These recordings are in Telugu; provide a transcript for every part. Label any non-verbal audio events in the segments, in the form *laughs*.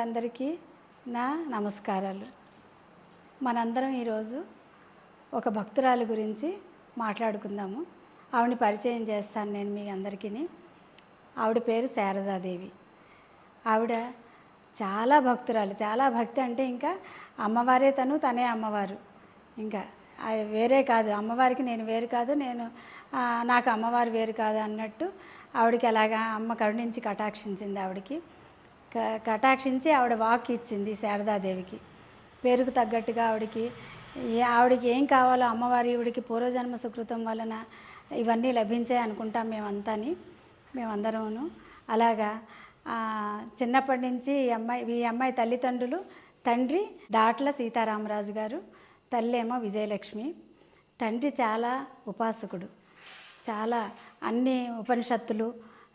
అభిమానులందరికీ నా నమస్కారాలు. మనందరం ఈరోజు ఒక భక్తురాలి గురించి మాట్లాడుకుందాము. ఆవిడని పరిచయం చేస్తాను నేను మీ అందరికీ ఆవిడ పేరు శారదాదేవి. ఆవిడ చాలా భక్తురాలు. చాలా భక్తి అంటే ఇంకా అమ్మవారే తను తనే అమ్మవారు. ఇంకా వేరే కాదు. అమ్మవారికి నేను వేరు కాదు. నేను నాకు అమ్మవారు వేరు కాదు అన్నట్టు ఆవిడకి అలాగా అమ్మ కరుణించి కటాక్షించింది ఆవిడకి. కటాక్షించి ఆవిడ వాక్ ఇచ్చింది శారదాదేవికి. పేరుకు తగ్గట్టుగా ఆవిడకి ఆవిడకి ఏం కావాలో అమ్మవారి ఈవిడికి పూర్వజన్మ సుకృతం వలన ఇవన్నీ లభించాయి అనుకుంటాం మేమంతాని మేమందరమును. అలాగా చిన్నప్పటి నుంచి ఈ అమ్మాయి ఈ అమ్మాయి తల్లిదండ్రులు తండ్రి దాట్ల సీతారామరాజు గారు తల్లేమో విజయలక్ష్మి. తండ్రి చాలా ఉపాసకుడు చాలా అన్ని ఉపనిషత్తులు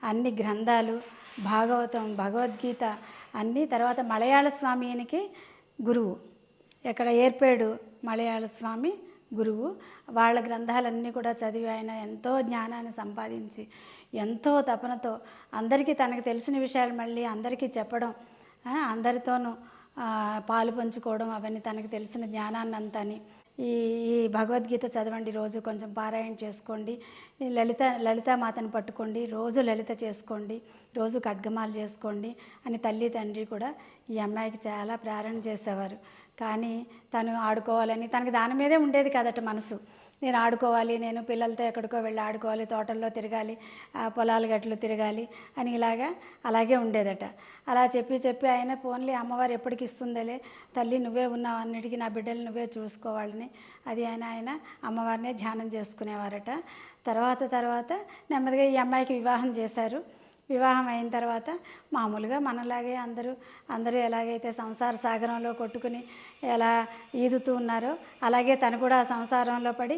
అన్ని గ్రంథాలు భాగవతం భగవద్గీత అన్నీ తర్వాత మలయాళ స్వామికి గురువు. ఇక్కడ ఏర్పేడు మలయాళ స్వామి గురువు. వాళ్ళ గ్రంథాలన్నీ కూడా చదివి ఆయన ఎంతో జ్ఞానాన్ని సంపాదించి ఎంతో తపనతో అందరికీ తనకు తెలిసిన విషయాలు మళ్ళీ అందరికీ చెప్పడం అందరితోనూ పాలు పంచుకోవడం అవన్నీ తనకు తెలిసిన జ్ఞానాన్ని అంతాని ఈ ఈ భగవద్గీత చదవండి రోజు కొంచెం పారాయణ చేసుకోండి. లలిత లలితామాతను పట్టుకోండి. రోజు లలిత చేసుకోండి. రోజు ఖడ్గమాలు చేసుకోండి అని తల్లి తండ్రి కూడా ఈ అమ్మాయికి చాలా ప్రేరణ చేసేవారు. కానీ తను ఆడుకోవాలని తనకి దాని మీదే ఉండేది కదట మనసు. నేను ఆడుకోవాలి నేను పిల్లలతో ఎక్కడికో వెళ్ళి ఆడుకోవాలి తోటల్లో తిరగాలి పొలాలు పొలాల గట్లు తిరగాలి అని ఇలాగా అలాగే ఉండేదట. అలా చెప్పి చెప్పి ఆయన పోన్లీ అమ్మవారు ఎప్పటికి ఇస్తుందేలే తల్లి నువ్వే ఉన్నావు అన్నిటికీ నా బిడ్డలు నువ్వే చూసుకోవాలని అది ఆయన ఆయన అమ్మవారినే ధ్యానం చేసుకునేవారట. తర్వాత తర్వాత నెమ్మదిగా ఈ అమ్మాయికి వివాహం చేశారు. వివాహం అయిన తర్వాత మామూలుగా మనలాగే అందరూ అందరూ ఎలాగైతే సంసార సాగరంలో కొట్టుకుని ఎలా ఈదుతూ ఉన్నారో అలాగే తను కూడా ఆ సంసారంలో పడి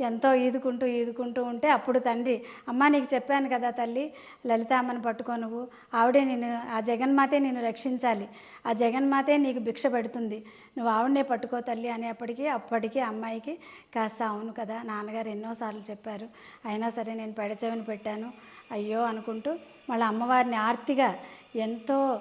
ఎంతో ఈదుకుంటూ ఈదుకుంటూ ఉంటే అప్పుడు తండ్రి అమ్మ నీకు చెప్పాను కదా తల్లి లలితామ్మని పట్టుకో నువ్వు. ఆవిడే నేను ఆ జగన్మాతే నేను రక్షించాలి. ఆ జగన్మాతే నీకు భిక్ష పెడుతుంది. నువ్వు ఆవిడనే పట్టుకో తల్లి అనేప్పటికీ అప్పటికి అమ్మాయికి కాస్త అవును కదా నాన్నగారు ఎన్నోసార్లు చెప్పారు. అయినా సరే నేను పెడచెవిని పెట్టాను. అయ్యో అనుకుంటూ మళ్ళీ అమ్మవారిని ఆర్తిగా ఎంతో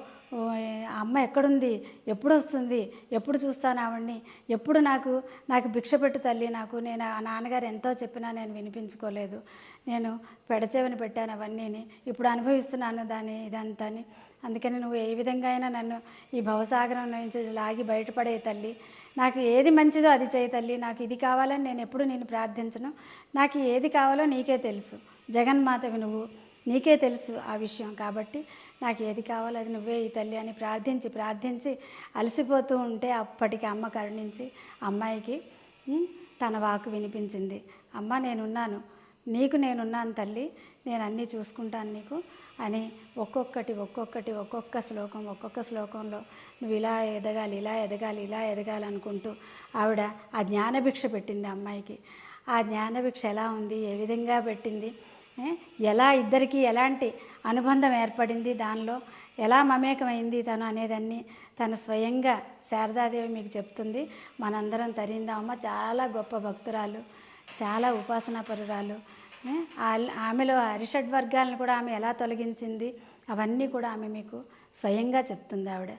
అమ్మ ఎక్కడుంది? ఎప్పుడు వస్తుంది ఎప్పుడు చూస్తాను ఆవిడ్ని? ఎప్పుడు నాకు నాకు భిక్ష పెట్టు తల్లి నాకు నేను నాన్నగారు ఎంతో చెప్పినా నేను వినిపించుకోలేదు. నేను పెడచేవని పెట్టాను అవన్నీని. ఇప్పుడు అనుభవిస్తున్నాను దాని ఇదంతాని. అందుకని నువ్వు ఏ విధంగా అయినా నన్ను ఈ భవసాగరం నుంచి లాగి బయటపడే తల్లి. నాకు ఏది మంచిదో అది చేయి తల్లి. నాకు ఇది కావాలని నేను ఎప్పుడు నేను ప్రార్థించను. నాకు ఏది కావాలో నీకే తెలుసు. జగన్మాతవి నువ్వు. నీకే తెలుసు ఆ విషయం కాబట్టి నాకు ఏది కావాలో అది నువ్వే ఈ తల్లి అని ప్రార్థించి ప్రార్థించి అలసిపోతూ ఉంటే అప్పటికి అమ్మ కరుణించి అమ్మాయికి తన వాకు వినిపించింది. అమ్మ నేనున్నాను. నీకు నేనున్నాను తల్లి. నేను అన్నీ చూసుకుంటాను నీకు అని ఒక్కొక్కటి ఒక్కొక్కటి ఒక్కొక్క శ్లోకం ఒక్కొక్క శ్లోకంలో నువ్వు ఇలా ఎదగాలి ఇలా ఎదగాలి ఇలా ఎదగాలి అనుకుంటూ ఆవిడ ఆ జ్ఞానభిక్ష పెట్టింది అమ్మాయికి. ఆ జ్ఞానభిక్ష ఎలా ఉంది? ఏ విధంగా పెట్టింది? ఎలా ఇద్దరికి ఎలాంటి అనుబంధం ఏర్పడింది? దానిలో ఎలా మమేకమైంది తను అనేదాన్ని తను స్వయంగా శారదాదేవి మీకు చెప్తుంది. మనందరం తరిందామమ్మ. చాలా గొప్ప భక్తురాలు. చాలా ఉపాసనాపరురాలు. ఆమెలో అరిషడ్ వర్గాలను కూడా ఆమె ఎలా తొలగించింది? అవన్నీ కూడా ఆమె మీకు స్వయంగా చెప్తుంది ఆవిడ.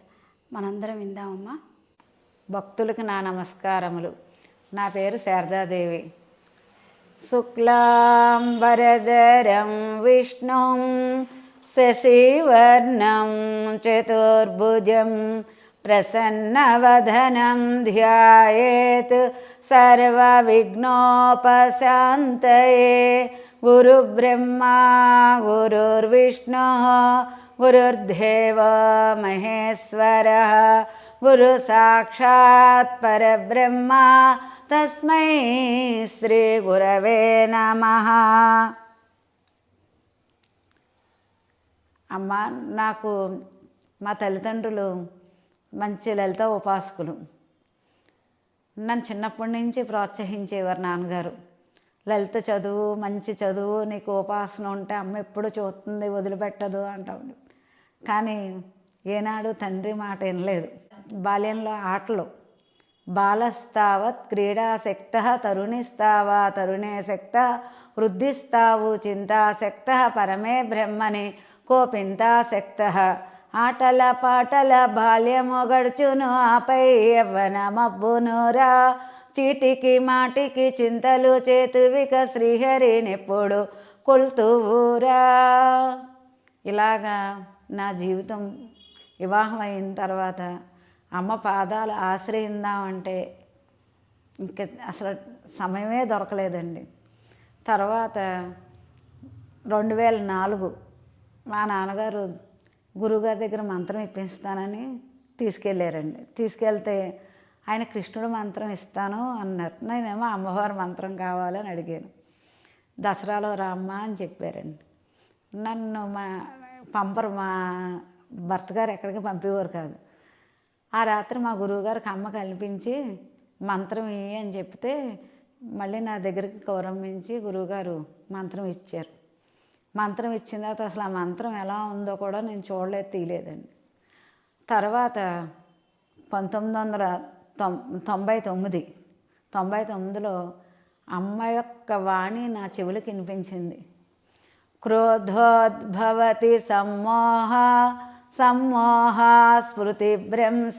మనందరం విందామమ్మా. భక్తులకు నా నమస్కారములు. నా పేరు శారదాదేవి. शुक्लां वरदरं विष्णुं शशिवर्णं चतुर्भुजं प्रसन्नवदनं ध्यायेत् सर्वविघ्नोपशान्तये गुरुब्रह्मा गुरुर्विष्णुः गुरुर्देव महेश्वरः गुरुसाक्षात् परब्रह्मा తస్మై శ్రీ గురవే నమ. అమ్మ నాకు మా తల్లిదండ్రులు మంచి లలిత ఉపాసకులు. నన్ను చిన్నప్పటి నుంచి ప్రోత్సహించేవారు నాన్నగారు. లలిత చదువు మంచి చదువు నీకు ఉపాసన ఉంటే అమ్మ ఎప్పుడు చూస్తుంది వదిలిపెట్టదు అంటాడు కానీ ఏనాడు తండ్రి మాట వినలేదు. బాల్యంలో ఆటలు బాలస్తావత్ క్రీడాసక్త తరుణిస్తావా తరుణే శక్త వృద్ధిస్తావు చింతాసక్త పరమే బ్రహ్మని కోపింతాసక్త ఆటల పాటల బాల్యము గడుచును ఆపై యవ్వనమబ్బునురా చీటికి మాటికి చింతలు చేతువిక శ్రీహరినిప్పుడు కొల్తువురా ఇలాగా నా జీవితం వివాహం అయిన తర్వాత అమ్మ పాదాలు ఆశ్రయిందామంటే ఇంకా అసలు సమయమే దొరకలేదండి. తర్వాత రెండు వేల నాలుగు మా నాన్నగారు గురువుగారి దగ్గర మంత్రం ఇప్పిస్తానని తీసుకెళ్ళారండి. తీసుకెళ్తే ఆయన కృష్ణుడు మంత్రం ఇస్తాను అన్నారు. నేనేమో అమ్మవారి మంత్రం కావాలని అడిగాను. దసరాలో రామ్మ అని చెప్పారండి. నన్ను మా పంపరు మా భర్త గారు ఎక్కడికి పంపేవారు కాదు. ఆ రాత్రి మా గురువుగారికి అమ్మ కల్పించి మంత్రం ఇయ్యి అని చెప్తే మళ్ళీ నా దగ్గరికి గౌరవించి గురువుగారు మంత్రం ఇచ్చారు. మంత్రం ఇచ్చిన తర్వాత అసలు ఆ మంత్రం ఎలా ఉందో కూడా నేను చూడలేదు తీయలేదండి. తర్వాత పంతొమ్మిది వందల తొం తొంభై తొమ్మిది తొంభై తొమ్మిదిలో అమ్మ యొక్క వాణి నా చెవులకు వినిపించింది. క్రోధోద్భవతి సమ్మోహ సమ్మోహ స్మృతిభ్రంశ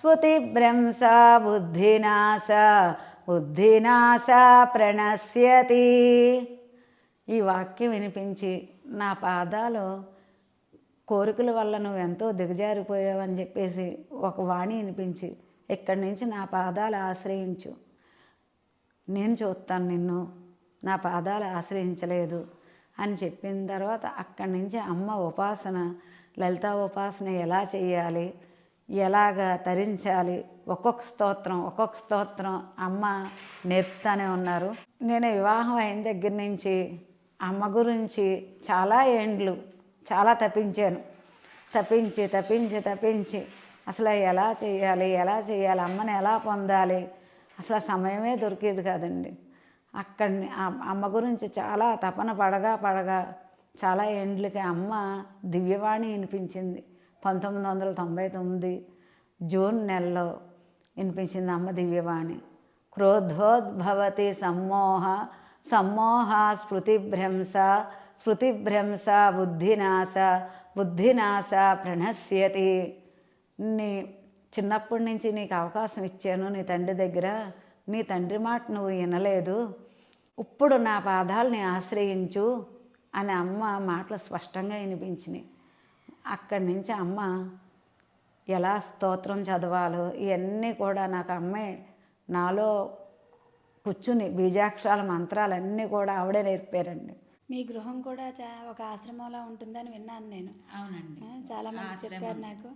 స్మృతిభ్రంశ బుద్ధినాశ బుద్ధినాశ ప్రణశ్యతి. ఈ వాక్యం వినిపించి నా పాదాలు కోరికల వల్ల నువ్వు ఎంతో దిగజారిపోయావని చెప్పేసి ఒక వాణి వినిపించి ఇక్కడి నుంచి నా పాదాలు ఆశ్రయించు. నేను చూస్తాను నిన్ను. నా పాదాలు ఆశ్రయించలేదు. అని చెప్పిన తర్వాత అక్కడి నుంచి అమ్మ ఉపాసన లలిత ఉపాసన ఎలా చేయాలి? ఎలాగ తరించాలి? ఒక్కొక్క స్తోత్రం ఒక్కొక్క స్తోత్రం అమ్మ నేర్పుతానే ఉన్నారు. నేను వివాహం అయిన దగ్గర నుంచి అమ్మ గురించి చాలా ఏండ్లు చాలా తప్పించాను. తప్పించి తప్పించి తప్పించి అసలు ఎలా చేయాలి ఎలా చేయాలి అమ్మని ఎలా పొందాలి? అసలు సమయమే దొరికేది కాదండి. అక్కడిని అమ్మ గురించి చాలా తపన పడగా పడగా చాలా ఏండ్లకి అమ్మ దివ్యవాణి వినిపించింది. పంతొమ్మిది వందల తొంభై తొమ్మిది జూన్ నెలలో వినిపించింది అమ్మ దివ్యవాణి. క్రోధోద్భవతి సమ్మోహ సమ్మోహ స్మృతిభ్రంశ స్మృతిభ్రంశ బుద్ధినాశ బుద్ధినాశ ప్రణశ్యతి. నీ చిన్నప్పటి నుంచి నీకు అవకాశం ఇచ్చాను నీ తండ్రి దగ్గర. నీ తండ్రి మాట నువ్వు వినలేదు. ఇప్పుడు నా పాదాలని ఆశ్రయించు. అని అమ్మ మాటలు స్పష్టంగా వినిపించినాయి. అక్కడి నుంచి అమ్మ ఎలా స్తోత్రం చదవాలో ఇవన్నీ కూడా నాకు అమ్మే నాలో కూర్చుని బీజాక్షరాల మంత్రాలన్నీ కూడా ఆవిడే నేర్పారండి. మీ గృహం కూడా చా ఒక ఆశ్రమంలా ఉంటుందని విన్నాను నేను. అవునండి. చాలా మంది చెప్పారు నాకు.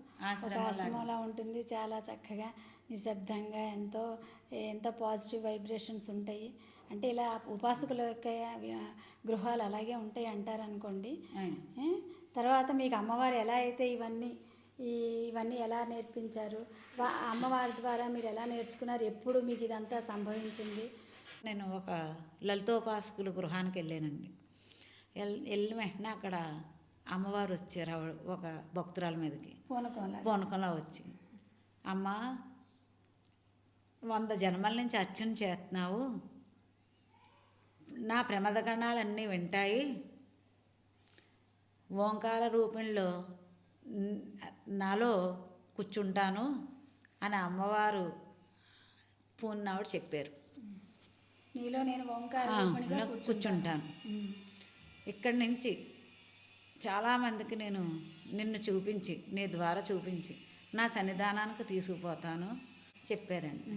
ఒక ఆశ్రమంలా ఉంటుంది చాలా చక్కగా నిశ్శబ్దంగా ఎంతో ఎంతో పాజిటివ్ వైబ్రేషన్స్ ఉంటాయి. అంటే ఇలా ఉపాసకుల యొక్క గృహాలు అలాగే ఉంటాయి అంటారు అనుకోండి ఏ? తర్వాత మీకు అమ్మవారు ఎలా అయితే ఇవన్నీ ఈ ఇవన్నీ ఎలా నేర్పించారు? అమ్మవారి ద్వారా మీరు ఎలా నేర్చుకున్నారు? ఎప్పుడు మీకు ఇదంతా సంభవించింది? నేను ఒక లలితోపాసకుల గృహానికి వెళ్ళానండి. వెళ్ళిన వెంటనే అక్కడ అమ్మవారు వచ్చారు ఒక భక్తురాల మీదకి. పూనకంలా పూనకంలో వచ్చి అమ్మ వంద జన్మల నుంచి అర్చన చేస్తున్నావు. నా ప్రమదగణాలన్నీ వింటాయి. ఓంకార రూపంలో నాలో కూర్చుంటాను అని అమ్మవారు పూన్నావిడ చెప్పారు. నీలో నేను ఓంకార కూర్చుంటాను. ఇక్కడి నుంచి చాలామందికి నేను నిన్ను చూపించి నీ ద్వారా చూపించి నా సన్నిధానానికి తీసుకుపోతాను చెప్పారండి.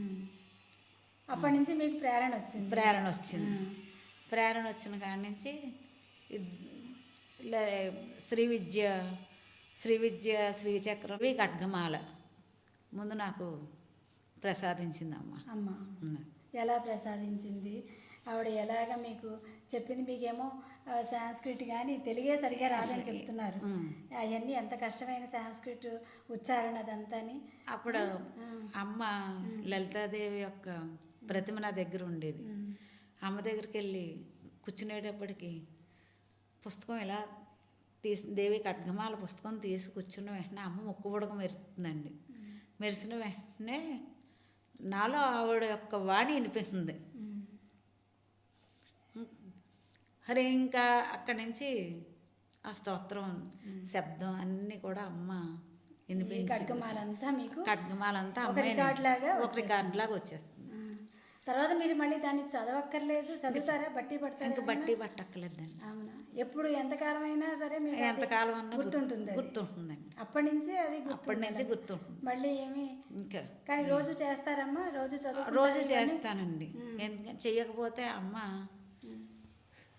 అప్పటి నుంచి మీకు ప్రేరణ వచ్చింది. ప్రేరణ వచ్చింది. ప్రేరణ వచ్చిన కాడి నుంచి శ్రీ విద్య శ్రీ విద్య శ్రీచక్రం ఈ ఖడ్గమాల ముందు నాకు ప్రసాదించిందమ్మ. అమ్మ ఎలా ప్రసాదించింది? ఆవిడ ఎలాగ మీకు చెప్పింది? మీకేమో సాంస్క్రిట్ కానీ తెలుగే సరిగా రాదని చెప్తున్నారు. అవన్నీ ఎంత కష్టమైన సాంస్క్రిట్ ఉచ్చారణ అదంతాని? అప్పుడు అమ్మ లలితాదేవి యొక్క ప్రతిమ నా దగ్గర ఉండేది. అమ్మ దగ్గరికి వెళ్ళి కూర్చునేటప్పటికి పుస్తకం ఇలా తీసి దేవి ఖడ్గమాల పుస్తకం తీసి కూర్చున్న వెంటనే అమ్మ ముక్కు బుడగ మెరుస్తుందండి మెరిసిన వెంటనే నాలో ఆవిడ యొక్క వాణి వినిపిస్తుంది. హరి ఇంకా అక్కడి నుంచి ఆ స్తోత్రం శబ్దం అన్నీ కూడా అమ్మ వినిపించి ఖడ్గమాలంతా మీకు ఖడ్గమాలంతా ఒక అమ్మాయి ఒక రికార్డ్ లాగా వచ్చేస్తుంది. తర్వాత మీరు మళ్ళీ దాన్ని చదవక్కర్లేదు చదువుతారా? బట్టి పడతారా ఇంకా బట్టి పట్టక్కర్లేదండి. అవునా? ఎప్పుడు ఎంతకాలం అయినా సరే మీకు ఎంతకాలం అన్నా గుర్తు- గుర్తుంటుంది. గుర్తుంటుందండి. అప్పటి నుంచి అది అప్పటి నుంచి గుర్తుంటుంది. మళ్ళీ ఏమి? ఇంకా కానీ రోజు చేస్తారమ్మా రోజు చదువు రోజు చేస్తానండి. ఎందుకంటే చెయ్యకపోతే అమ్మ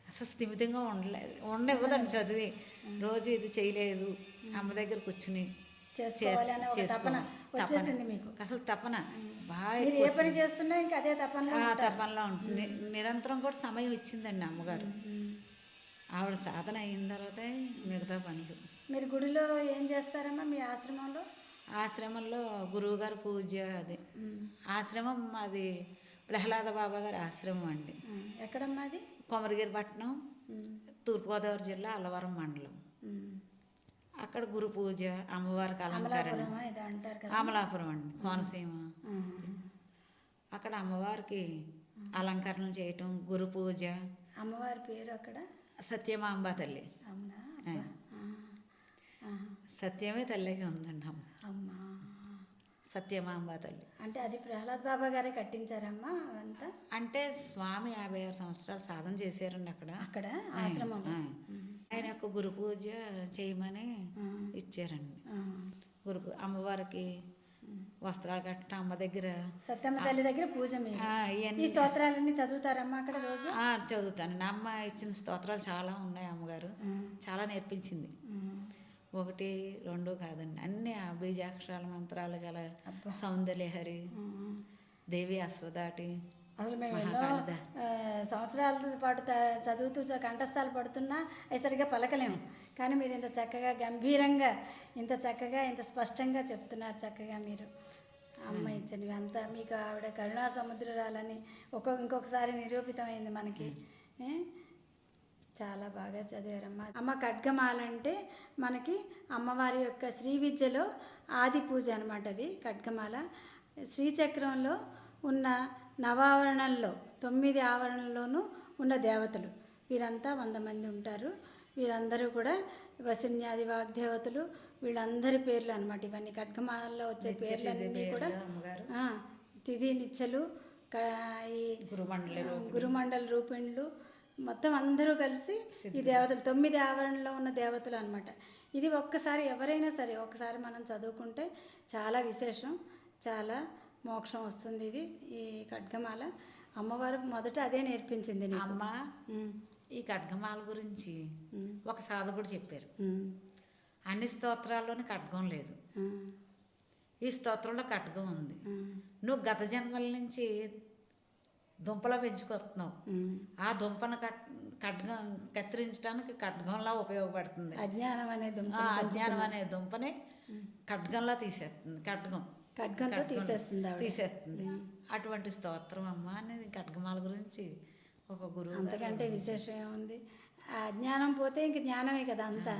అసలు స్థిమితంగా ఉండలేదు ఉండనివ్వదండి చదివి. రోజు ఇది చేయలేదు అమ్మ దగ్గర కూర్చుని అసలు తపన. బాగా ఏ పని చేస్తున్నా ఇంకా అదే తపనలో ఆ తపనలో ఉంటుంది. నిరంతరం కూడా సమయం ఇచ్చిందండి అమ్మగారు. ఆవిడ సాధన అయిన తర్వాతే మిగతా పనులు. మీరు గుడిలో ఏం చేస్తారమ్మా మీ ఆశ్రమంలో? ఆశ్రమంలో గురువుగారు పూజ అది. ఆశ్రమం అది ప్రహ్లాద బాబా గారి ఆశ్రమం అండి. ఎక్కడమ్మా అది? కొమరగిరి పట్టణం తూర్పుగోదావరి జిల్లా అల్లవరం మండలం. అక్కడ గురు పూజ అమ్మవారికి అలంకరణ అమలాపురం అండి కోనసీమ. అక్కడ అమ్మవారికి అలంకరణ చేయటం గురు పూజ. అమ్మవారి పేరు అక్కడ? సత్యమాంబ తల్లి. సత్యమే తల్లిగా ఉందండి అమ్మ. అమ్మా. సత్యమాంబ తల్లి. అంటే అది ప్రహ్లాద్ బాబా గారే కట్టించారమ్మా అవంతా అంటే స్వామి యాభై ఆరు సంవత్సరాలు సాధన చేశారండి అక్కడ. అక్కడ? ఆశ్రమంలో ఆ. ఆయన యొక్క గురు పూజ చేయమని ఇచ్చారండి. గురు అమ్మవారికి వస్త్రాలు కట్టడం అమ్మ దగ్గర సత్యమ్మ తల్లి దగ్గర పూజ ఈ స్తోత్రాలన్నీ చదువుతారమ్మా అక్కడ రోజు చదువుతాను అమ్మ ఇచ్చిన స్తోత్రాలు చాలా ఉన్నాయి అమ్మగారు చాలా నేర్పించింది. ఒకటి రెండు కాదండి అన్ని బీజాక్షరాల మంత్రాలు గల. సౌందర్యహరి. దేవి అశ్వదాటి అసలు మేము ఎన్నో సంవత్సరాల పాటు చదువుతూ కంఠస్థాలు పడుతున్నా అవి సరిగ్గా పలకలేము. కానీ మీరు ఇంత చక్కగా గంభీరంగా ఇంత చక్కగా ఇంత స్పష్టంగా చెప్తున్నారు చక్కగా మీరు. అమ్మ ఇచ్చినవి అంతా మీకు ఆవిడ కరుణా సముద్రాలని ఒక్కొక్క ఇంకొకసారి నిరూపితమైంది మనకి? చాలా బాగా చదివారమ్మ. అమ్మ ఖడ్గమాల అంటే మనకి అమ్మవారి యొక్క శ్రీ విద్యలో ఆది పూజ అనమాట అది ఖడ్గమాల. శ్రీచక్రంలో ఉన్న నవావరణంలో తొమ్మిది ఆవరణల్లోనూ ఉన్న దేవతలు. వీరంతా వంద మంది ఉంటారు. వీరందరూ కూడా వసిన్యాది వాగ్దేవతలు. వీళ్ళందరి పేర్లు అనమాట ఇవన్నీ. ఖడ్గమాలలో వచ్చే పేర్లన్నీ కూడా అమ్మగారు. ఆ, తిథి నిచ్చలు ఈ గురుమండలి గురుమండల రూపిణులు. మొత్తం అందరూ కలిసి ఈ దేవతలు తొమ్మిది ఆవరణలో ఉన్న దేవతలు అనమాట ఇది ఒక్కసారి ఎవరైనా సరే ఒక్కసారి మనం చదువుకుంటే చాలా విశేషం చాలా మోక్షం వస్తుంది ఇది ఈ ఖడ్గమాల. అమ్మవారు మొదట అదే నేర్పించింది. అమ్మ ఈ ఖడ్గమాల గురించి ఒక సాధకుడు చెప్పారు. అన్ని స్తోత్రాల్లోని ఖడ్గం లేదు. ఈ స్తోత్రంలో ఖడ్గం ఉంది. నువ్వు గత జన్మల నుంచి దుంపలో పెంచుకొస్తున్నావు. ఆ దుంపను కట్ ఖడ్గం కత్తిరించడానికి ఖడ్గంలా ఉపయోగపడుతుంది. అజ్ఞానం అనే దుంప అజ్ఞానం అనే దుంపని ఖడ్గంలా తీసేస్తుంది. ఖడ్గం. ఖడ్గంతో ఖడ్గం తీసేస్తుంది తీసేస్తుంది. అటువంటి స్తోత్రం అమ్మ అనేది ఖడ్గమాల గురించి ఒక గురువు గారు అంతకంటే విశేషం ఏముంది? ఆ జ్ఞానం పోతే ఇంక జ్ఞానమే కదా అంతా.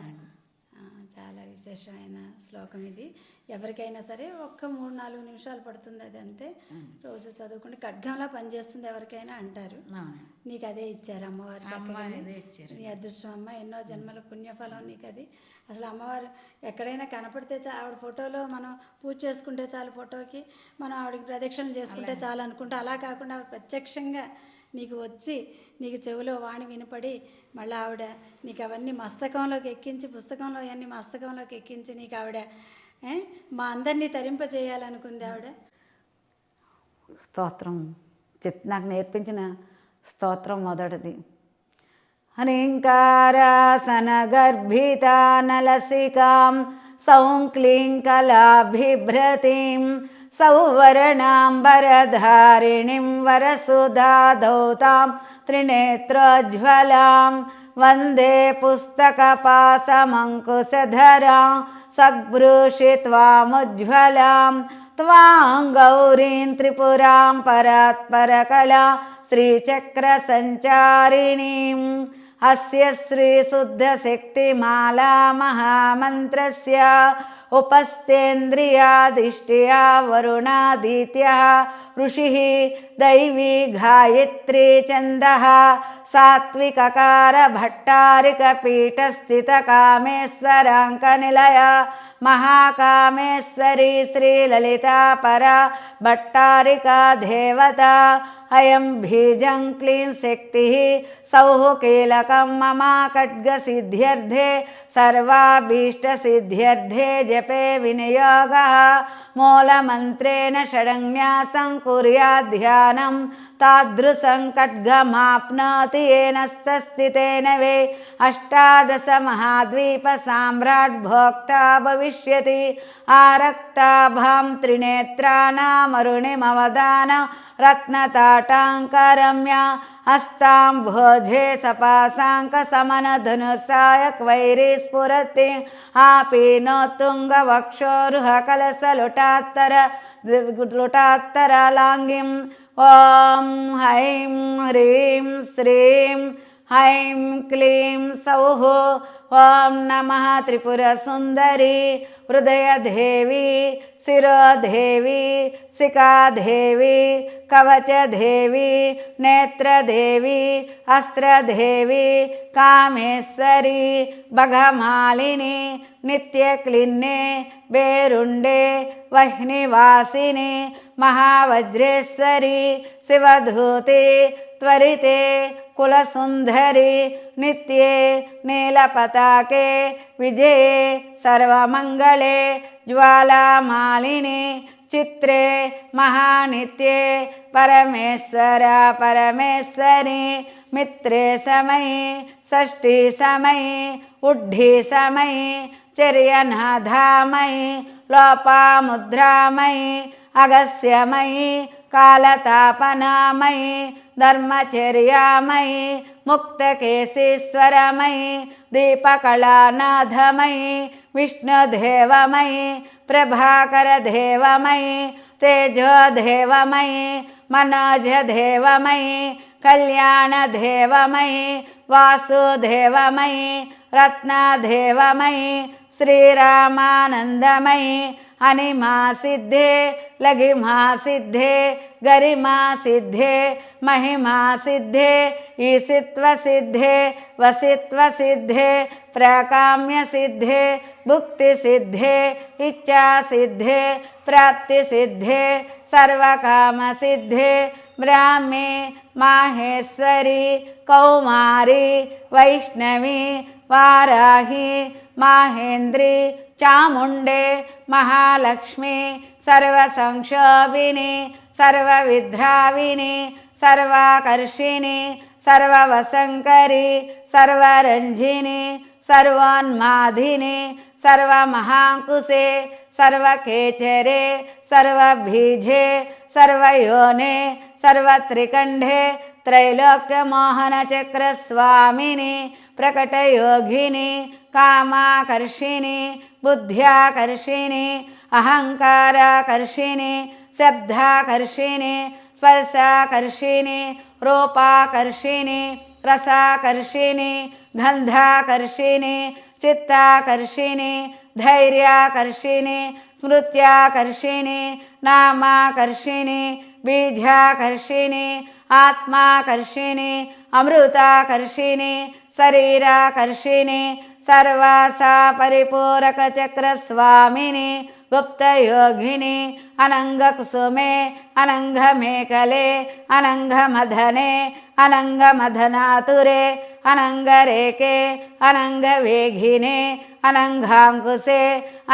చాలా విశేషమైన శ్లోకం ఇది. ఎవరికైనా సరే ఒక్క మూడు నాలుగు నిమిషాలు పడుతుంది అది అంతే రోజు చదువుకుంటే ఖడ్గంలా పనిచేస్తుంది ఎవరికైనా అంటారు. నీకు అదే ఇచ్చారు అమ్మవారు నీ అదృష్టం అమ్మ ఎన్నో జన్మల పుణ్యఫలం నీకు అది. అసలు అమ్మవారు ఎక్కడైనా కనపడితే ఆవిడ ఫోటోలో మనం పూజ చేసుకుంటే చాలు ఫోటోకి మనం ఆవిడకి ప్రదక్షిణలు చేసుకుంటే చాలు అనుకుంటే అలా కాకుండా ప్రత్యక్షంగా నీకు వచ్చి నీకు చెవిలో వాణి వినపడి మళ్ళీ ఆవిడ నీకు అవన్నీ మస్తకంలోకి ఎక్కించి పుస్తకంలో అవన్నీ మస్తకంలోకి ఎక్కించి నీకు ఆవిడ మా అందరినీ తరింపజేయాలనుకుంది ఆవిడ? స్తోత్రం. చెప్ నాకు నేర్పించిన స్తోత్రం మొదటిది. హ్రీంకారాసన గర్భితానలసికాం సౌంక్లీంకలాభిభ్రతిం सौवर्णाम्बरधारिणीं वरसुधाधौतां त्रिनेत्रोज्ज्वलां वन्दे पुस्तकपासमङ्कुशधरां सदृशि त्वामुज्ज्वलां त्वां गौरीं त्रिपुरां परात्परकला श्रीचक्रसञ्चारिणीम् अस्य श्रीशुद्धशक्तिमाला महामन्त्रस्य उपस्थेन्द्रियादिष्ट्या वरुणादित्यः ऋषिः दैवी गायत्री छन्दः सात्विककार भट्टारिकपीठस्थितकामेश्वराङ्कनिलय महाकामेश्वरी श्रीललिता परा भट्टारिका देवता अयं बीजं क्लीं शक्तिः सौः कीलकं मम खड्गसिद्ध्यर्थे सर्वाभीष्टसिद्ध्यर्थे जपे विनियोगः मूलमन्त्रेण षडन्यासं कुर्यात् ध्यानं तादृशं खड्गमाप्नोति येन स्थितेन वे अष्टादशमहाद्वीपसाम्राट् भोक्ता भविष्यति आरक्ताभां त्रिनेत्राणामरुणिमवदान रत्नताटाङ्करम्य हस्तां भोजे सपासाङ्कसमनधनुसाय क्वैरी स्फुरति आपीनो तुङ्गवक्षोरुहकलसलुटात्तर लुटात्तरलाङ्गिम् ॐ हैं ह्रीं श्रीं ऐं क्लीं सौः ॐ नमः त्रिपुरसुन्दरी हृदयदेवी शिरोदेवी शिखादेवी कवचदेवी नेत्रदेवी अस्त्रदेवी कामेश्वरी भगमालिनी नित्यक्लिन्ने बेरुण्डे वह्निवासिनी महावज्रेश्वरी शिवधूते त्वरिते कुलसुन्दरी नित्ये नीलपताके विजये सर्वमङ्गले ज्वालामालिनी चित्रे महानित्ये परमेश्वर परमेश्वरी मित्रे समये षष्ठीसमये उड्ढीसमये चर्यनाधामयि लोपामुद्रामयि अगस्यमयि कालतापनामयि ధర్మచర్యామయి ముక్తకేశీశ్వరమయి దీపకళానాథమయి విష్ణుదేవమయి ప్రభాకరదేవమయి తేజోదేవమయి మనోజదేవమయి కళ్యాణదేవమయి వాసుదేవమయి రత్నదేవమయి శ్రీరామానందమయి అనిమా సిద్ధే లఘిమా సిద్ధే गरिमा सिद्धे, महिमा सिद्धे, ईशित्व सिद्धे, वसित्व सिद्धे, प्राकाम्य सिद्धे, भुक्ति सिद्धे, इच्छा सिद्धे, प्राप्ति सिद्धे, सर्वकाम सिद्धे, ब्राह्मी, माहेश्वरी, कौमारी, वैष्णवी, वाराही, माहेन्द्री, चामुण्डे, महालक्ष्मी सर्वसंक्षोभिनी సర్వవిద్రావిని సర్వాకర్షిణి సర్వవసంకరి సర్వరంజిని సర్వాన్మాధిని సర్వమహాంకుశే సర్వకేచరే సర్వబీజే సర్వయోనే సర్వత్రికంఠే త్రైలోక్యమోహనచక్రస్వామిని ప్రకటయోగిని కామాకర్షిణి బుద్ధ్యాకర్షిణి అహంకారాకర్షిణి శబ్దాకర్షేణే స్పర్శాకర్షేణే రూపాకర్షేణే రసాకర్షేణే గంధాకర్షేణే చిత్తాకర్షేణే ధైర్యాకర్షేణే స్మృత్యాకర్షేణే నామాకర్షేణే బీజాకర్షేణే ఆత్మాకర్షేణే అమృతాకర్షేణే శరీరాకర్షేణే సర్వాసా పరిపూరక చక్రస్వామిని गुप्तयोगिनि अनङ्गकुसुमे अनङ्गमेकले अनङ्गमधने अनङ्गमधनातुरे अनङ्गरेके अनङ्गवेघिने अनङ्गाङ्कुशे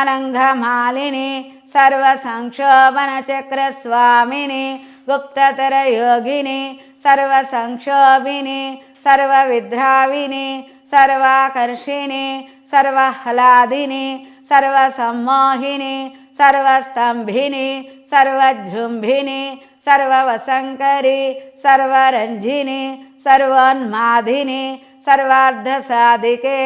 अनङ्गमालिनि सर्वसंक्षोभनचक्रस्वामिनि गुप्ततरयोगिनि सर्वसंक्षोभिनि सर्वविद्राविनि सर्वाकर्षिणि सर्वह्लादिनि సర్వసంవాహిని సర్వస్తంభిని సర్వజృంభిని సర్వవసంకరి సర్వరంజిని సర్వోన్మాధిని సర్వార్ధసాధికే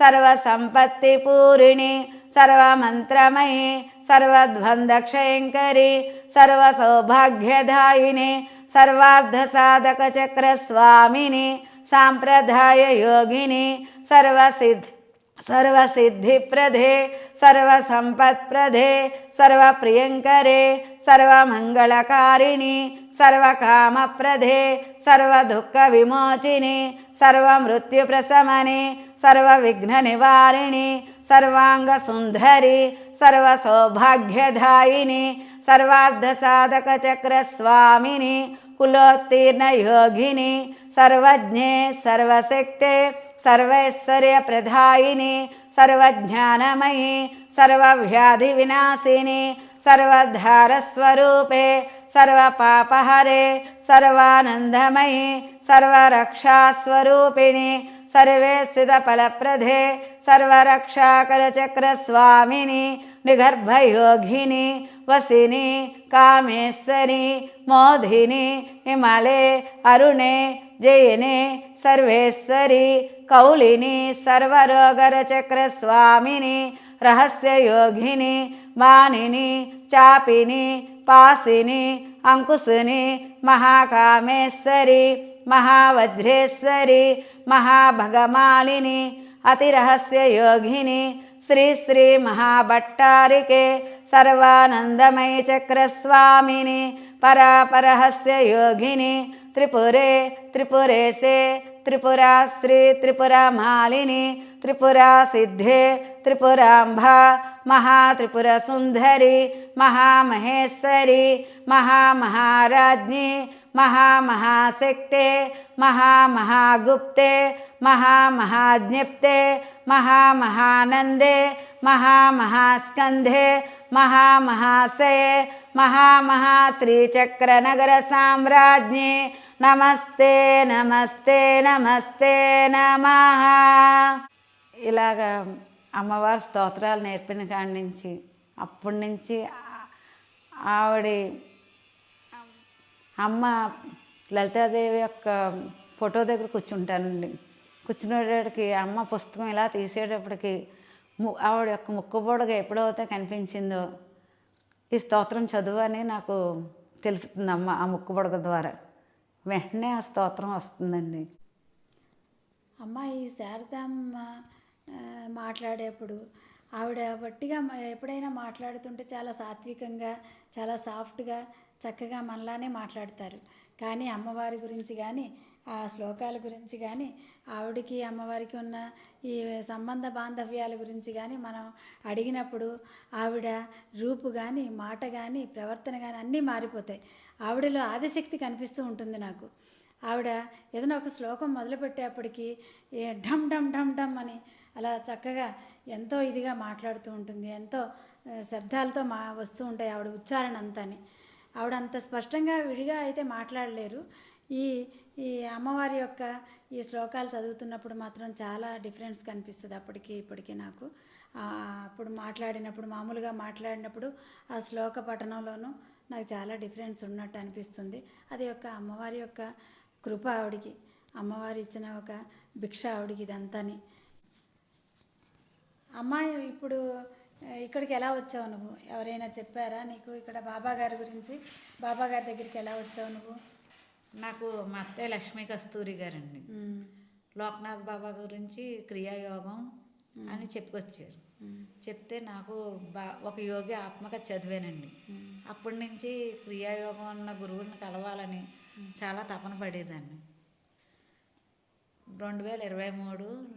సర్వసంపత్తిపూరిణి సర్వమంత్రమయి సర్వద్వందక్షయంకరి సర్వసౌభాగ్యదాయిని సర్వార్ధసాధకచక్రస్వామిని సాంప్రదాయ యోగిని సర్వసిద్ధి సర్వసిద్ధిప్రదే సర్వసంపత్ప్రదే సర్వప్రియంకరే సర్వమంగళకారిణి సర్వకామప్రదే సర్వదుఃఖ విమోచిని సర్వమృత్యుప్రశమని సర్వవిఘ్ననివారిణి సర్వాంగసుందరి సర్వసౌభాగ్యదాయిని సర్వార్ధసాధకచక్రస్వామిని కులోత్తీర్ణయోగిని సర్వజ్ఞే సర్వశక్తే సర్వైశ్వర్యప్రదాయిని सर्वज्ञानमयि, सर्वव्याधिविनाशिनि, सर्वधारस्वरूपे, सर्वपापहरे सर्वानंदमयी सर्वरक्षास्वरूपिणी, सर्वे स्थितफलप्रदे सर्वरक्षाकरचक्रस्वामिनी, निगर्भयोगिनी, वसिनी, कामेश्वरी, मोदिनी, हिमले, अरुणे, जयिने, सर्वेश्वरी కౌలిని సర్వరోగర సర్వరోగరచక్రస్వామిని రహస్యయోగిని మానిని చాపిని పాసిని అంకుశుని మహాకామేశ్వరి మహావజ్రేశ్వరి మహాభగమాలిని అతిరహస్యయోగిని శ్రీ శ్రీ మహాభట్టారికే సర్వానందమయ చక్రస్వామిని పరాపరహస్య యోగిని త్రిపురే త్రిపురేశే त्रिपुरा श्री त्रिपुरा मालिनी, त्रिपुरा सिद्धे, त्रिपुराम्भा महात्रिपुरसुन्दरी महामहेश्वरी महामहाराज्ञी महामहाशक्ते महामहागुप्ते महामहाज्ञप्ते महामहानन्दे महामहास्कन्धे महामहाशये महामहाश्रीचक्रनगरसाम्राज्ञे నమస్తే నమస్తే నమస్తే నమ. ఇలాగా అమ్మవారి స్తోత్రాలు నేర్పిన కాడి నుంచి అప్పటి నుంచి ఆవిడ అమ్మ లలితాదేవి యొక్క ఫోటో దగ్గర కూర్చుంటానండి. కూర్చునేటప్పటికి అమ్మ పుస్తకం ఇలా తీసేటప్పటికి ము- ఆవిడ యొక్క ముక్కు బొడగ ఎప్పుడైతే కనిపించిందో ఈ స్తోత్రం చదువు అని నాకు తెలుపుతుంది అమ్మ ఆ ముక్కు బొడగ ద్వారా. వెంటనే ఆ స్తోత్రం వస్తుందండి. అమ్మ ఈ శారదమ్మ మాట్లాడేప్పుడు ఆవిడ వట్టిగా ఎప్పుడైనా మాట్లాడుతుంటే చాలా సాత్వికంగా చాలా సాఫ్ట్గా చక్కగా మనలానే మాట్లాడతారు. కానీ అమ్మవారి గురించి కానీ ఆ శ్లోకాల గురించి కానీ ఆవిడకి అమ్మవారికి ఉన్న ఈ సంబంధ బాంధవ్యాల గురించి కానీ మనం అడిగినప్పుడు ఆవిడ రూపు కానీ మాట కానీ ప్రవర్తన కానీ అన్నీ మారిపోతాయి. ఆవిడలో ఆదిశక్తి కనిపిస్తూ ఉంటుంది నాకు. ఆవిడ ఏదైనా ఒక శ్లోకం మొదలుపెట్టేప్పటికీ ఢమ్ ఢమ్ ఢమ్ ఢమ్ అని అలా చక్కగా ఎంతో ఇదిగా మాట్లాడుతూ ఉంటుంది. ఎంతో శబ్దాలతో మా వస్తూ ఉంటాయి ఆవిడ ఉచ్చారణ అంతని. ఆవిడ అంత స్పష్టంగా విడిగా అయితే మాట్లాడలేరు. ఈ ఈ అమ్మవారి యొక్క ఈ శ్లోకాలు చదువుతున్నప్పుడు మాత్రం చాలా డిఫరెన్స్ కనిపిస్తుంది అప్పటికి ఇప్పటికి నాకు. అప్పుడు మాట్లాడినప్పుడు మామూలుగా మాట్లాడినప్పుడు ఆ శ్లోక పఠనంలోనూ నాకు చాలా డిఫరెన్స్ ఉన్నట్టు అనిపిస్తుంది. అది యొక్క అమ్మవారి యొక్క కృప ఆవిడికి అమ్మవారి ఇచ్చిన ఒక భిక్ష ఆవిడికి ఇదంతాని. అమ్మాయి ఇప్పుడు ఇక్కడికి ఎలా వచ్చావు నువ్వు? ఎవరైనా చెప్పారా నీకు? ఇక్కడ బాబా గారి గురించి బాబా గారి దగ్గరికి ఎలా వచ్చావు నువ్వు? నాకు మా అత్తయ్య లక్ష్మీ కస్తూరి గారండి. లోక్నాథ్ బాబా గురించి క్రియాయోగం అని చెప్పుకొచ్చారు. చెప్తే నాకు బా ఒక యోగి ఆత్మక చదివానండి. అప్పటి నుంచి క్రియాయోగం అన్న గురువుని కలవాలని చాలా తపన పడేదాన్ని. రెండు వేల ఇరవై మూడు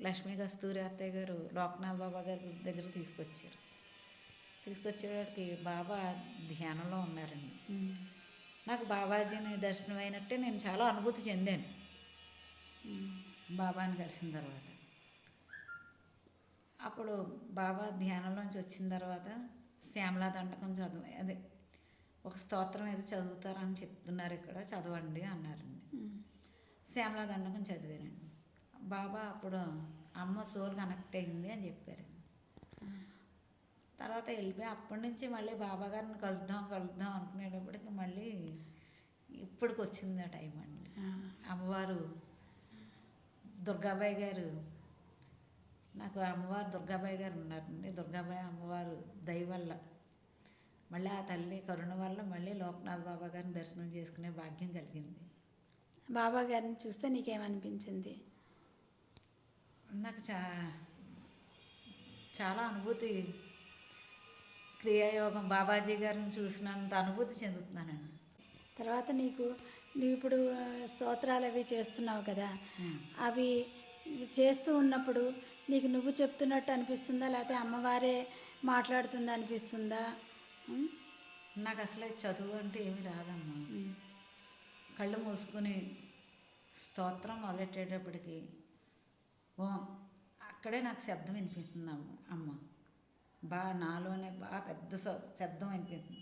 లక్ష్మీ కస్తూరి అత్తయ్య గారు లోక్నాథ్ బాబా గారి దగ్గర తీసుకొచ్చారు. తీసుకొచ్చేవాడికి బాబా ధ్యానంలో ఉన్నారండి. నాకు బాబాజీని దర్శనం అయినట్టే నేను చాలా అనుభూతి చెందాను. బాబాని కలిసిన తర్వాత. అప్పుడు బాబా ధ్యానంలోంచి వచ్చిన తర్వాత శ్యామలా దండకం చదువు అదే ఒక స్తోత్రం ఏదో చదువుతారని చెప్తున్నారు ఇక్కడ చదవండి అన్నారండి. శ్యామలా దండకం చదివానండి బాబా అప్పుడు అమ్మ సోల్ కనెక్ట్ అయింది అని చెప్పారండి. తర్వాత వెళ్ళిపోయి అప్పటి నుంచి మళ్ళీ బాబా గారిని కలుద్దాం కలుద్దాం అనుకునేటప్పటికి మళ్ళీ ఇప్పటికి వచ్చింది ఆ టైం అండి. అమ్మవారు దుర్గాబాయి గారు నాకు అమ్మవారు దుర్గాబాయి గారు ఉన్నారండి. దుర్గాబాయి అమ్మవారు దయ వల్ల మళ్ళీ ఆ తల్లి కరుణ వల్ల మళ్ళీ లోక్నాథ్ బాబా గారిని దర్శనం చేసుకునే భాగ్యం కలిగింది. బాబా గారిని చూస్తే నీకేమనిపించింది? నాకు చా చాలా అనుభూతి క్రియాయోగం బాబాజీ గారిని చూసినంత అనుభూతి చెందుతున్నానండి. తర్వాత నీకు నువ్వు ఇప్పుడు స్తోత్రాలు అవి చేస్తున్నావు కదా అవి చేస్తూ ఉన్నప్పుడు నీకు నువ్వు చెప్తున్నట్టు అనిపిస్తుందా లేకపోతే అమ్మవారే మాట్లాడుతుందా అనిపిస్తుందా? నాకు అసలు చదువు అంటే ఏమి రాదమ్మా. కళ్ళు మూసుకుని స్తోత్రం మొదలెట్టేటప్పటికి ఓ అక్కడే నాకు శబ్దం వినిపిస్తుంది అమ్మ అమ్మ బాగా నాలోనే బాగా పెద్ద శబ్దం వినిపిస్తుంది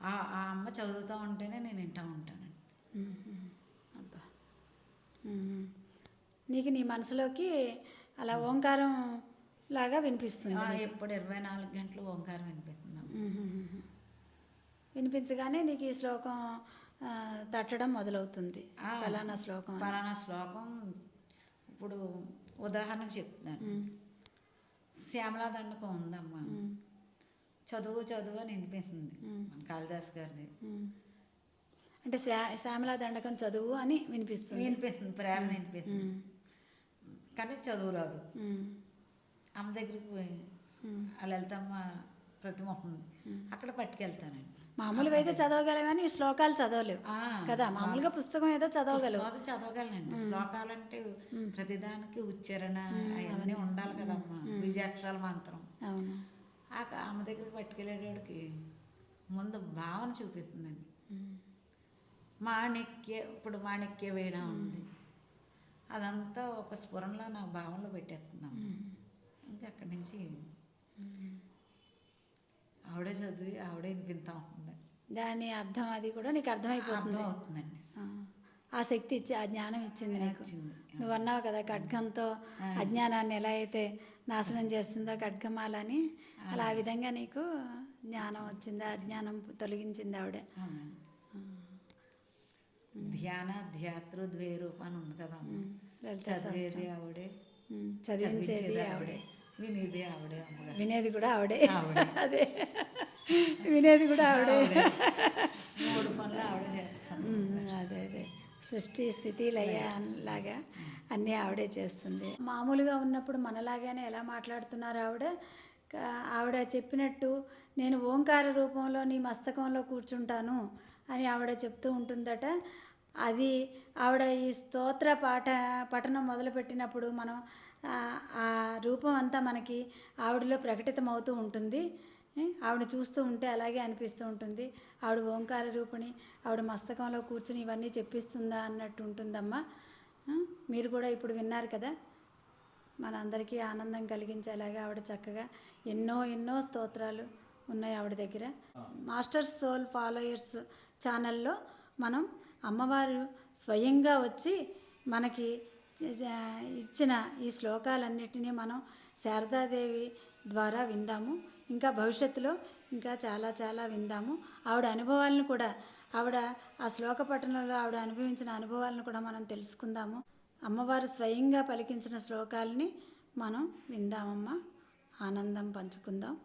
ఆ ఆ అమ్మ చదువుతూ ఉంటేనే నేను వింటూ ఉంటానండి. అబ్బా. నీకు నీ మనసులోకి అలా ఓంకారం లాగా వినిపిస్తుంది ఎప్పుడు ఇరవై నాలుగు గంటలు ఓంకారం. మ్మ్. వినిపించగానే నీకు ఈ శ్లోకం తట్టడం మొదలవుతుంది ఫలానా శ్లోకం. పలానా శ్లోకం ఇప్పుడు ఉదాహరణకు చెప్తున్నాను మ్మ్. శ్యామలా దండకం ఉందమ్మా మ్మ్. చదువు చదువు అని వినిపిస్తుంది. మన కాళిదాస్ గారిది. అంటే శ్యా శ్యామలా దండకం చదువు అని వినిపిస్తుంది వినిపిస్తుంది ప్రేరణ వినిపిస్తుంది. కానీ చదువు రాదు. అమ్మ దగ్గరికి పోయి. ఆ లలితమ్మ ప్రతిమ ఉంది. అక్కడ పట్టుకెళ్తానండి. మామూలుగా అయితే చదవగలవు కానీ ఈ శ్లోకాలు చదవలేవు. ఆ, కదా మామూలుగా పుస్తకం ఏదో చదవగలవు. పుస్తకాలు చదవగలనండి. శ్లోకాలంటే ప్రతిదానికి ఉచ్చారణ అవన్నీ ఉండాలి కదమ్మా బీజాక్షరాల మంత్రం. అవును. ఆ అమ్మ దగ్గరికి పట్టుకెళ్ళేటోడికి ముందు భావన చూపిస్తుందండి. మాణిక్య ఇప్పుడు మాణిక్య వీణ ఉంది. అదంతా ఒక స్ఫురణలో నా భావనలో పెట్టేస్తున్నాం ఇంకా అక్కడి నుంచి ఆవిడే చదివి ఆవిడే వినిపిస్తా ఉంటుంది దాని అర్థం అది కూడా నీకు అర్థమైపోతుంది. అర్థం అవుతుందండి. ఆ. శక్తి ఇచ్చి ఆ జ్ఞానం ఇచ్చింది నీకు. నువ్వు అన్నావు కదా ఖడ్గంతో అజ్ఞానాన్ని ఎలా అయితే నాశనం చేస్తుందో ఖడ్గమాలని అలా ఆ విధంగా నీకు జ్ఞానం వచ్చింది ఆ జ్ఞానం తొలగించింది ఆవిడ. ధ్యాన ధ్యాతృ ద్వే రూపాన్ని ఉంది కదమ్మా లలిత చదివేది ఆవిడే. చదివించేది ఆవిడే. వినేది ఆవిడే వినేది కూడా ఆవిడే. *laughs* అదే. వినేది కూడా ఆవిడే. మూడు పనులు ఆవిడే చేస్తాను. అదే అదే. సృష్టి స్థితి లయ లాగా అన్నీ ఆవిడే చేస్తుంది. మామూలుగా ఉన్నప్పుడు మనలాగానే ఎలా మాట్లాడుతున్నారు ఆవిడ? ఆవిడ చెప్పినట్టు నేను ఓంకార రూపంలో నీ మస్తకంలో కూర్చుంటాను అని ఆవిడ చెప్తూ ఉంటుందట. అది ఆవిడ ఈ స్తోత్ర పాఠ పఠనం మొదలుపెట్టినప్పుడు మనం ఆ, రూపం అంతా మనకి ఆవిడలో ప్రకటితమవుతూ ఉంటుంది. ఆవిడ చూస్తూ ఉంటే అలాగే అనిపిస్తూ ఉంటుంది. ఆవిడ ఓంకార రూపిణి ఆవిడ మస్తకంలో కూర్చుని ఇవన్నీ చెప్పిస్తుందా అన్నట్టు ఉంటుందమ్మా. మీరు కూడా ఇప్పుడు విన్నారు కదా. మన అందరికీ ఆనందం కలిగించేలాగా ఆవిడ చక్కగా ఎన్నో ఎన్నో స్తోత్రాలు ఉన్నాయి ఆవిడ దగ్గర. మాస్టర్ సోల్ ఫాలోయర్స్ ఛానల్లో మనం అమ్మవారు స్వయంగా వచ్చి మనకి ఇచ్చిన ఈ శ్లోకాలన్నిటినీ మనం శారదాదేవి ద్వారా విందాము. ఇంకా భవిష్యత్తులో ఇంకా చాలా చాలా విందాము. ఆవిడ అనుభవాలను కూడా ఆవిడ ఆ శ్లోక పఠనంలో ఆవిడ అనుభవించిన అనుభవాలను కూడా మనం తెలుసుకుందాము. అమ్మవారు స్వయంగా పలికించిన శ్లోకాలని మనం విందామమ్మా. ఆనందం పంచుకుందాం.